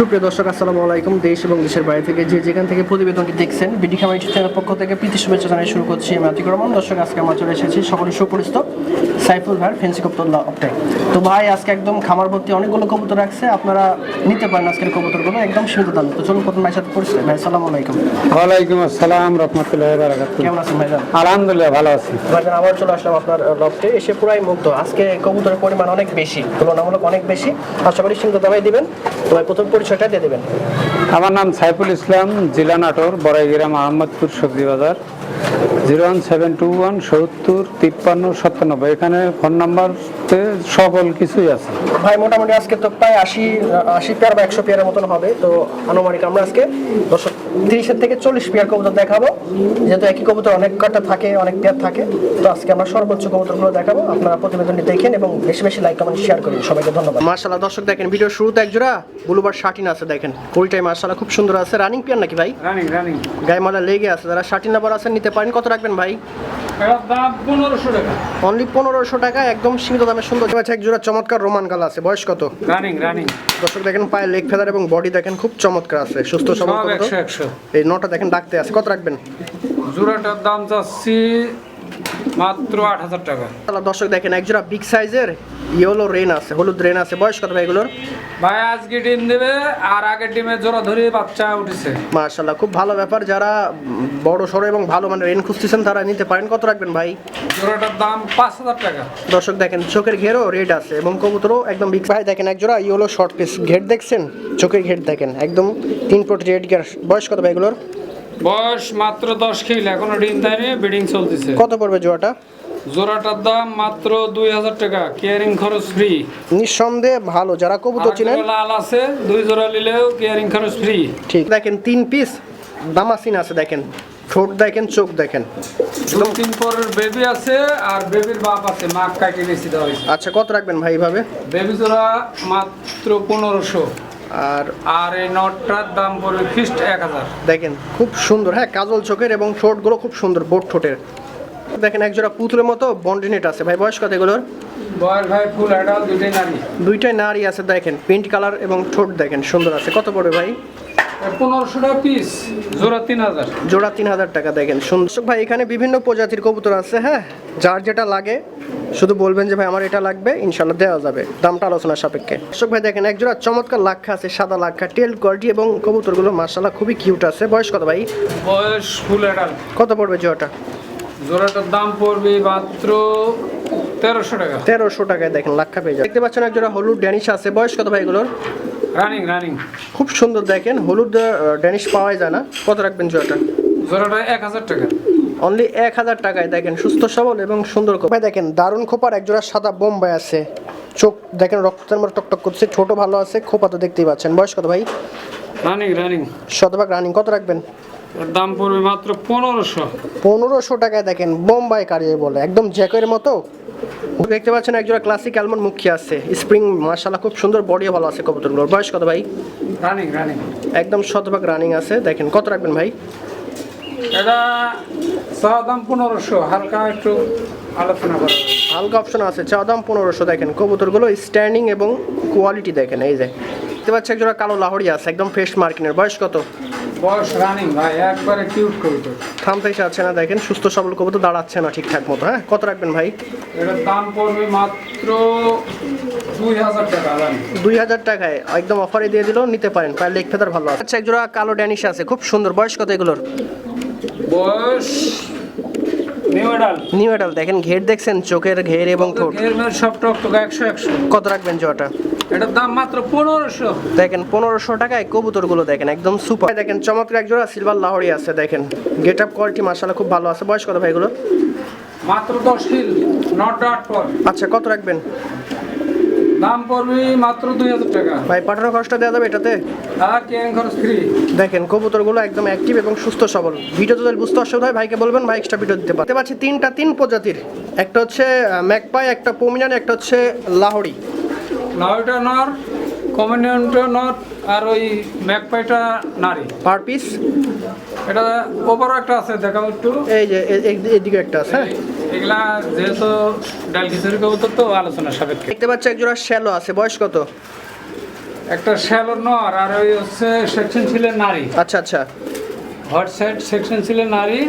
সুপ্রিয় দর্শক আসসালামু আলাইকুম। দেশ এবং দেশের বাইরে থেকে যে যেখান থেকে প্রতিবেদনটি দেখছেন বিডি খামার ইউটিউব চ্যানেল পক্ষ থেকে প্রীতি শুভেচ্ছা জানিয়ে শুরু করছি আমি আতিক রহমান। দর্শক আজকে আমরা চলে এসেছি সকলের সুপরিচিত সাইফুল ভাইয়ের ফেন্সি কবুতর অপটাই। তো ভাই আজকে একদম খামার ভর্তি অনেকগুলো কবুতর রাখছে। আপনারা নিতে পারেন আজকের কবুতরগুলো একদম সীমিত দাম। তো চলুন প্রথম ভাইয়ের সাথে পরিচয়। ভাই আসসালামু আলাইকুম। ওয়ালাইকুম আসসালাম রহমতুল্লাহ বারাকাত কেমন আছেন ভাইজান? আলহামদুলিল্লাহ ভালো আছি। ভাইজান আবার চলে আসলাম আপনার লফটে। এসে পুরাই মুগ্ধ। আজকে কবুতরের পরিমাণ অনেক বেশি তুলনামূলক অনেক বেশি। আশা করি সীমিত দামে দিবেন। তো ভাই প্রথম পরিচয়টা দিয়ে দেবেন। আমার নাম সাইফুল ইসলাম জেলা নাটোর বড়াইগ্রাম আহমদপুর সবজি বাজার zero one seven two one সত্তর তিপ্পান্ন সাতানব্বই। এখানে ফোন নাম্বারতে সকল কিছুই আছে। ভাই মোটামুটি আজকে তো প্রায় আশি আশি পেয়ার বা একশো পেয়ারের মতন হবে। তো আনুমানিক আমরা আজকে দশ তিরিশের থেকে চল্লিশ পেয়ার কবুতর দেখাবো। যেহেতু একই কবুতর অনেক কটা থাকে অনেক পেয়ার থাকে তো আজকে আমরা সর্বোচ্চ কবুতরগুলো দেখাবো। আপনারা প্রতিবেদনটি দেখেন এবং বেশি বেশি লাইক কমেন্ট শেয়ার করুন। সবাইকে ধন্যবাদ। মার্শাল্লাহ দর্শক দেখেন ভিডিও শুরুতে এক জোড়া ব্লুবার শার্টিন আছে দেখেন। কুড়িটাই মার্শাল্লাহ খুব সুন্দর আছে। রানিং পেয়ার নাকি ভাই? Running running. গায়ে মালা লেগে আছে। যারা শার্টিন নাম্বার আছে নিতে পারেন। কত রাখবেন ভাই? পনেরোশো টাকা। অনলি পনেরোশো টাকা একদম সীমিত দামে সুন্দর। আছে এক জোড়া চমৎকার রোমান কাল আছে। বয়স কত? Running running. দর্শক দেখেন পায়ে লেগ ফেদার এবং বডি দেখেন খুব চমৎকার আছে। সুস্থ সবল এই নটা দেখেন ডাকতে আছে। কত রাখবেন? জোড়াটার দাম চাচ্ছি মাত্র আট হাজার টাকা। তাহলে দর্শক দেখেন এক জোড়া বিগ সাইজের ইয়েলো রেন আছে হলুদ রেন আছে। বয়স কত ভাই এগুলোর? ভাই আজকে ডিম দেবে আর আগের ডিমে জোড়া ধরে বাচ্চা উঠেছে। মার্শাল্লাহ খুব ভালো ব্যাপার। যারা বড় সড়ো এবং ভালো মানে রেন খুঁজতেছেন তারা নিতে পারেন। কত রাখবেন ভাই? জোড়াটার দাম পাঁচ হাজার টাকা। দর্শক দেখেন চোখের ঘেরও রেড আছে এবং কবুতরও একদম বিগ ভাই দেখেন এক জোড়া ইয়েলো শর্ট পিস ঘের দেখছেন? চোখের ঘের দেখেন একদম তিন ফুট রেড গিয়ার বয়স কত ভাই এগুলোর? বয়স মাত্র দশ খিল এখনও ডিম দেয়নি বিডিং চলতেছে। কত পড়বে জোড়াটা? জোড়াটার দাম মাত্র দুই হাজার টাকা কেয়ারিং খরচ ফ্রি নিঃসন্দেহে ভালো যারা কবুতর চিনেন। লাল আছে দুই জোড়া নিলেও কেয়ারিং খরচ ফ্রি ঠিক দেখেন তিন পিস দামাসিন আছে দেখেন। ঠোঁট দেখেন চোখ দেখেন। দু তিন পরের বেবি আছে আর বেবির বাপ আছে মাক কাকে বেশি দেওয়া হয়েছে। আচ্ছা কত রাখবেন ভাই এইভাবে বেবি জোড়া মাত্র পনেরোশো। আর আর এই নটটার দাম পড়বে ফিক্সড এক হাজার। দেখেন খুব সুন্দর হ্যাঁ কাজল চোখের এবং শর্টগুলো খুব সুন্দর বোট ঠোঁটের। দেখেন একজোড়া পুতুলের মতো বন্ডিনেট আছে। ভাই বয়স কত এগুলোর? বয়স ভাই ফুল অ্যাডাল দুইটাই নারী। দুইটাই নারী আছে দেখেন পিঙ্ক কালার এবং ঠোঁট দেখেন সুন্দর আছে। কত পড়বে ভাই? পনেরোশো টাকা পিস জোড়া তিন হাজার। জোড়া তিন হাজার টাকা দেখেন সুন্দর। ভাই এখানে বিভিন্ন প্রজাতির কবুতর আছে হ্যাঁ? যার যেটা লাগে শুধু বলবেন যে ভাই আমার এটা লাগবে ইনশাল্লাহ দেওয়া যাবে দামটা আলোচনার সাপেক্ষে। দর্শক ভাই দেখেন একজোড়া চমৎকার লাক্ষা আছে সাদা লাক্ষা টেল কোয়ালিটি এবং কবুতরগুলো মার্শাল্লাহ খুবই কিউট আছে। বয়স কত ভাই? বয়স ফুল কত পড়বে জোড়াটা? জোড়াটার দাম পড়বে মাত্র তেরোশো টাকা। তেরোশো টাকায় দেখেন লাক্ষা পেয়ে যাবে। দেখতে পাচ্ছেন একজোড়া হলুদ ড্যানিশ আছে বয়স কত ভাই এগুলোর? রানিং রানিং খুব সুন্দর দেখেন হলুদ ড্যানিশ পাওয়াই যায় না। কত রাখবেন জোড়াটা? জোড়াটা এক হাজার টাকা। অনলি এক হাজার টাকায় দেখেন সুস্থ সবল এবং সুন্দর খোপায় দেখেন দারুণ খোপার একজোড়া সাদা বোম্বাই আছে। চোখ দেখেন রক্তের মতো টকটক করছে ছোট ভালো আছে খোপা তো দেখতেই পাচ্ছেন। বয়স কত ভাই? রানিং রানিং শতভাগ রানিং কত রাখবেন? দাম পড়বে মাত্র পনেরোশো। পনেরোশো টাকায় দেখেন বোম্বাই কারিয়ে বলে একদম জ্যাকের মতো। দেখতে পাচ্ছেন একজোড়া ক্লাসিক অ্যালমন্ড মুখী আছে স্প্রিং মার্শাল্লাহ খুব সুন্দর বডিও ভালো আছে কবুতরগুলোর। বয়স কত ভাই? রানিং রানিং একদম শতভাগ রানিং আছে। দেখেন কত রাখবেন ভাই? এটা চা দাম পনেরোশো হালকা একটু আলোচনা করা। হালকা অপশন আছে চা দাম পনেরোশো। দেখেন কবুতরগুলো স্ট্যান্ডিং এবং কোয়ালিটি দেখেন এই যে। দেখতে পাচ্ছি একজোড়া কালো লাহড়ি আছে একদম ফ্রেশ মার্কিনের বয়স কত? বয়স রানিং ভাই একবারে কিউট কবিতা থাম থেকে না দেখেন সুস্থ সবল কবুতর দাঁড়াচ্ছে না ঠিকঠাক মতো হ্যাঁ? কত রাখবেন ভাই? এটার দাম পড়বে মাত্র দুই হাজার টাকা দুই হাজার টাকায় একদম অফারে দিয়ে দিলেও নিতে পারেন প্রায় লেগ ফেদার ভালো আছে। আচ্ছা একজোড়া কালো ড্যানিশ আছে খুব সুন্দর বয়স কত এগুলোর? বয়স নিউ এডাল দেখেন ঘের দেখছেন চোখের ঘের এবং ঠোঁট। সব টক টক একশো একশো। কত রাখবেন জোয়াটা এটার দাম মাত্র পনেরোশো। দেখেন পনেরোশো টাকায় কবুতরগুলো দেখেন একদম সুপার। দেখেন চমৎকার এক জোড়া সিলভার লাহোরি আছে দেখেন। গেট আপ কোয়ালিটি মার্শাল্লাহ খুব ভালো আছে। বয়স কত ভাইগুলো মাত্র দশ হিল নট ডাট আচ্ছা কত রাখবেন? দাম পড়বে মাত্র দুই হাজার টাকা। ভাই পাঠানো খরচটা দেওয়া যাবে এটাতে? আর কেন খরচ ফ্রি? দেখেন কবুতরগুলো একদম অ্যাক্টিভ এবং সুস্থ সবল। ভিডিও যদি বুঝতে অসুবিধা হয় ভাইকে বলবেন ভাই এক্সট্রা ভিডিও দিতে পারতে পারছি তিনটা তিন প্রজাতির। একটা হচ্ছে ম্যাকপাই একটা পোমিনান একটা হচ্ছে লাহড়ি। লাউটা নর কমিউনিয়নটা নর আর ওই ম্যাকপাইটা নারী। পার পিস এটা ওপরও একটা আছে দেখাবো একটু। এই যে এদিকে একটা আছে হ্যাঁ? এগুলা যেহেতু ডাল খিচুড়ি কবুতর তো আলোচনা সাপেক্ষে। দেখতে পাচ্ছি একজোড়া শ্যালো আছে বয়স কত? একটা শ্যালো নর আর ওই হচ্ছে সেকশন ছিল নারী। আচ্ছা আচ্ছা। হট সাইড সেকশন ছিল নারী।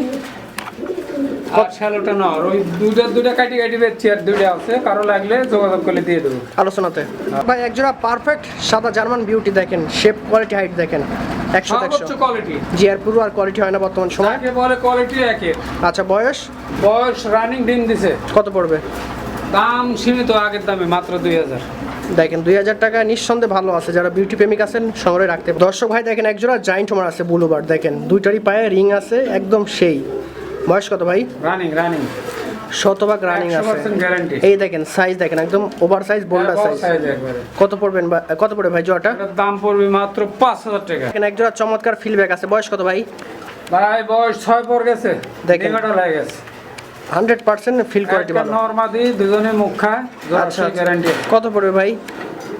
শ্যালোটা নর ওই দুইটা দুইটা কাটি কাটি বেচছি আর দুইটা আছে কারও লাগলে যোগাযোগ করলে দিয়ে দেবো। আলোচনাতে। ভাই একজোড়া পারফেক্ট সাদা জার্মান বিউটি দেখেন শেপ কোয়ালিটি হাইট দেখেন। একশো একশো কোয়ালিটি জি আর পুরো আর কোয়ালিটি হয় না বর্তমান সময়? বলে কোয়ালিটি আচ্ছা বয়স? বয়স রানিং ডিম দিছে। কত পড়বে? দাম সীমিত আগের দামে মাত্র দুই হাজার। দেখেন দুই হাজার টাকা নিঃসন্দেহে ভালো আছে। যারা বিউটি প্রেমিক আছেন সংগ্রহে রাখতে দর্শক ভাই দেখেন একজোড়া জাইন্ট হোমার আছে বুলুবার দেখেন। দুইটারই পায়ে রিং আছে একদম সেই। বয়স কত ভাই? রানিং রানিং শতভাগ রানিং আছে। 100% guarantee। এই দেখেন সাইজ দেখেন একদম ওভার সাইজ বোল্ডার সাইজ কত পড়বেন কত পড়বে ভাই এটার দাম পড়বে মাত্র পাঁচ হাজার টাকা। দেখেন একজোড়া চমৎকার ফিলব্যাক আছে। বয়স কত ভাই? ভাই বয়স ছয় পর গেছে। দেখেন। হয়ে গেছে। হান্ড্রেড পার্সেন্ট ফিল কোয়ালিটি ভালো নর্মাদি দুজনে মুখ আচ্ছা আচ্ছা। গ্যারান্টি কত পড়বে ভাই?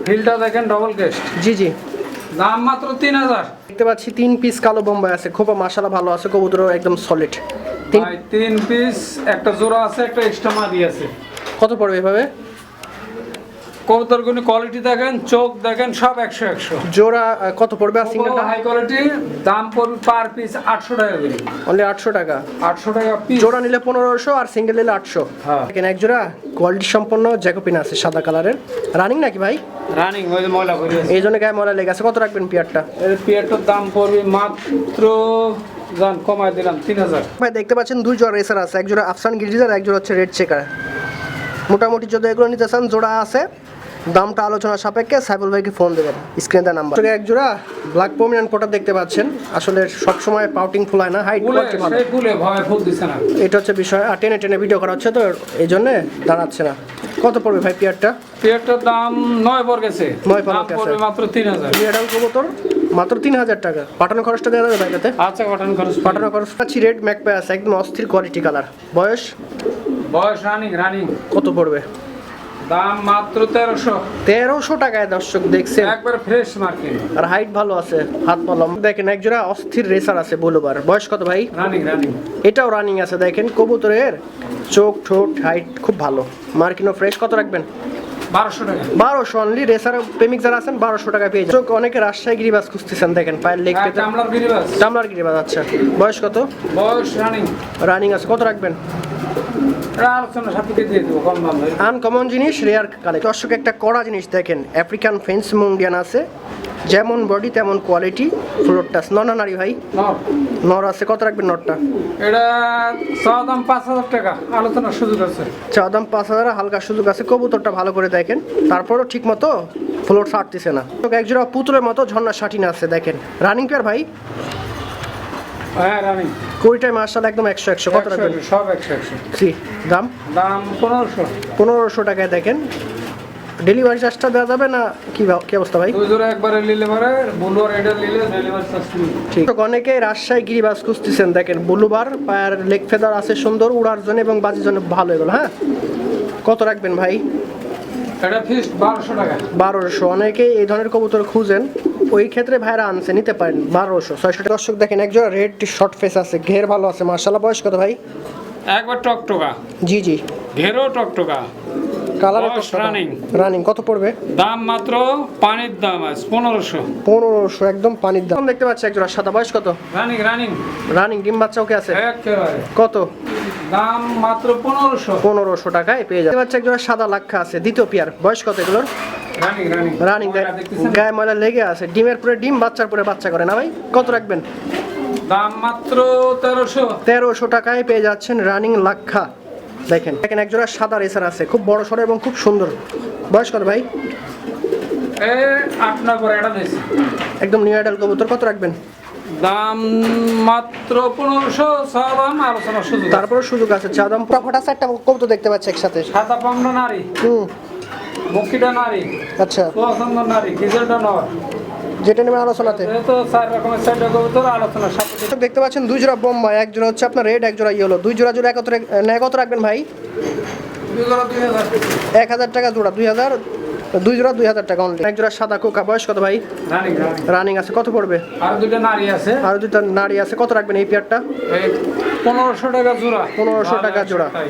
হিলটা দেখেন ডবল কেস্ট জি জি। দাম মাত্র তিন হাজার। দেখতে পাচ্ছি তিন পিস কালো বোম্বাই আছে। খোপা মাসালা ভালো আছে। কবুতরও একদম সলিড তিন পিস একটা জোড়া আছে একটা এক্সট্রা মাদি আছে। কত পড়বে এভাবে? কবুতরগুলি কোয়ালিটি দেখেন চোখ দেখেন সব একশো একশো। জোড়া কত পড়বে আর সিঙ্গেলটা? হাই কোয়ালিটি দাম পড়বে পার পিস আটশো টাকা করে। অনলি আটশো টাকা। আটশো টাকা পিস জোড়া নিলে পনেরোশো আর সিঙ্গেল নিলে আটশো। হ্যাঁ। এক জোড়া কোয়ালিটি সম্পন্ন জ্যাকোপিন আছে সাদা কালারের। রানিং নাকি ভাই? রানিং ওই ময়লা করে এই জন্য গায়ে ময়লা লেগে আছে। কত রাখবেন পিয়ারটা? এর পিয়ারটার দাম পড়বে মাত্র জান কমায় দিলাম তিন হাজার। ভাই দেখতে পাচ্ছেন দুই জোড়া রেসার আছে এক জোড়া আফসান গিরিজার এক জোড়া হচ্ছে রেড চেকার। মোটামুটি যদি এগুলো নিতে চান জোড়া আছে। দামটা আলোচনা সাপেক্ষে সাইফুল ভাইকে ফোন দেবেন স্ক্রিনে দেওয়া নাম্বার এক জোড়া ব্ল্যাক পমিনান কোটা দেখতে পাচ্ছেন। আসলে সবসময় পাউটিং ফুল হয় না হাইট কোয়ালিটি ভালো ফুলে ভয় ফুল দিছে না। এটা হচ্ছে বিষয় আর টেনে টেনে ভিডিও করা হচ্ছে তো এই জন্য দাঁড়াচ্ছে না। কত পড়বে ভাই পিয়ারটা? পিয়ারটার দাম নয় পর গেছে। নয় দাম গেছে। মাত্র তিন হাজার। মিয়াডাল কবুতর। মাত্র তিন হাজার টাকা। পাঠানো খরচটা দেওয়া যাবে তাতে আচ্ছা কটন খরচ। পাঠানো খরচ পাচ্ছি রেড ম্যাকপে আছে একদম অস্থির কোয়ালিটি কালার বয়স? বয়স রানিং রানিং কত পড়বে? দাম মাত্র তেরোশো। তেরোশো টাকায় দর্শক দেখছেন। একবার ফ্রেশ মার্কেট আর হাইট ভালো আছে হাত ভালো দেখেন একজোড়া অস্থির রেসার আছে বলুবার। বয়স কত ভাই? রানিং রানিং এটাও রানিং আছে দেখেন। কবুতরের চোখ ঠোঁট হাইট খুব ভালো। মার্কিনো ফ্রেশ কত রাখবেন? বারোশো টাকা। বারোশো অনলি রেসার প্রেমিক যারা আছেন বারোশো টাকা পেয়ে যান অনেকে রাজশাহী গিরিবাস খুঁজতেছেন দেখেন পায়ের লেগ আর পেতে। টামলার গিরিবাস। আচ্ছা। বয়স কত? বয়স রানিং। রানিং আছে। কত রাখবেন? আনকমন জিনিস রেয়ার কালে দর্শক একটা কড়া জিনিস দেখেন আফ্রিকান ফেন্স মুন্ডিয়ান আছে। যেমন বডি তেমন কোয়ালিটি ফ্লোর টাস নর নারী ভাই? নর। আছে। কত রাখবেন নরটা? এটা চাওয়া দাম পাঁচ হাজার টাকা। আলোচনার সুযোগ আছে। চা দাম পাঁচ হাজার হালকা সুযোগ আছে। কবুতরটা ভালো করে দেখেন। তারপরও ঠিক মতো ফ্লোর ছাড়তেছে না। তো এক জোড়া পুতুলের মতো ঝর্ণা শাটিন আছে দেখেন। রানিং পেয়ার ভাই? হ্যাঁ রানিং কুড়িটায় মার্শাল একদম একশো একশো। কত রাখবেন? সব একশো একশো। দাম? দাম পনেরোশো। পনেরোশো টাকায় দেখেন। ডেলিভারি চার্জটা দেওয়া যাবে না? কি কি অবস্থা ভাই? দুই জোড়া একবারে নিলে পরে ব্লু আর এটা নিলে ডেলিভারি চার্জ ঠিক। অনেকে রাজশাহী গিরিবাস খুঁজতেছেন দেখেন বুলুবার পায়ের লেগ ফেদার আছে সুন্দর উড়ার জন্য এবং বাজির জন্য ভালো এগুলো হ্যাঁ? কত রাখবেন ভাই? এটা ফিক্স বারোশো টাকা। বারোশো। অনেকে এই ধরনের কবুতর খুঁজেন ওই ক্ষেত্রে ভাইরা আনছে নিতে পারেন বারোশো। ছয়শো দর্শক দেখেন একজন রেড শর্ট ফেস আছে ঘের ভালো আছে মার্শাল্লাহ বয়স কত ভাই? একবার টকটকা। জি জি। ঘেরো টকটকা। Colour running। রানিং কত পড়বে? দাম মাত্র পানির দাম আছে পনেরোশো। পনেরোশো একদম পানির দাম। দেখতে পাচ্ছি একজন সাদা বয়স কত? রানিং রানিং রানিং ডিম বাচ্চা ওকে আছে? কত? দাম মাত্র পনেরোশো। পনেরোশো টাকায় পেয়ে যাচ্ছে। বাচ্চা একজন সাদা লাক্ষা আছে দ্বিতীয় পেয়ার। বয়স কত এগুলোর? রানিং রানিং রানিং গায়ে ময়লা লেগে আছে। ডিমের পরে ডিম বাচ্চার পরে বাচ্চা করে। না ভাই কত রাখবেন? দাম মাত্র তেরোশো। তেরোশো টাকায় পেয়ে যাচ্ছেন রানিং লাক্ষা। দেখেন। দেখেন একজোড়া সাদা রেসার আছে খুব বড় সড়ো এবং খুব সুন্দর। বয়স কত ভাই? একদম নিউ আইডাল কবুতর কত রাখবেন? দাম মাত্র পনেরোশো ছয় দাম আলোচনার সুযোগ তারপরে সুযোগ আছে চা দাম প্রফিট আছে একটা কবুতর দেখতে পাচ্ছি একসাথে। সাদা পামড়া নারী। হুম। মুখিটা নারী। আচ্ছা। পছন্দ নারী গিজেলটা নর। যেটা নেবেন আলোচনাতে। দেখতে পাচ্ছেন দুই জোড়া বোম্বাই এক জোড়া হচ্ছে আপনার রেড এক জোড়া ইয়েলো দুই জোড়া জোড়া একত্রে না কত রাখবেন ভাই? জোড়া এক হাজার টাকা জোড়া দুই হাজার। দুই জোড়া দুই হাজার টাকা অনলি এক জোড়া সাদা কোকা বয়স কত ভাই? রানিং আছে কত পড়বে? আর দুইটা নারী আছে। আর দুইটা নারী আছে কত রাখবেন এই পেয়ারটা পনেরোশো টাকা জোড়া। পনেরোশো টাকা জোড়া। তাই।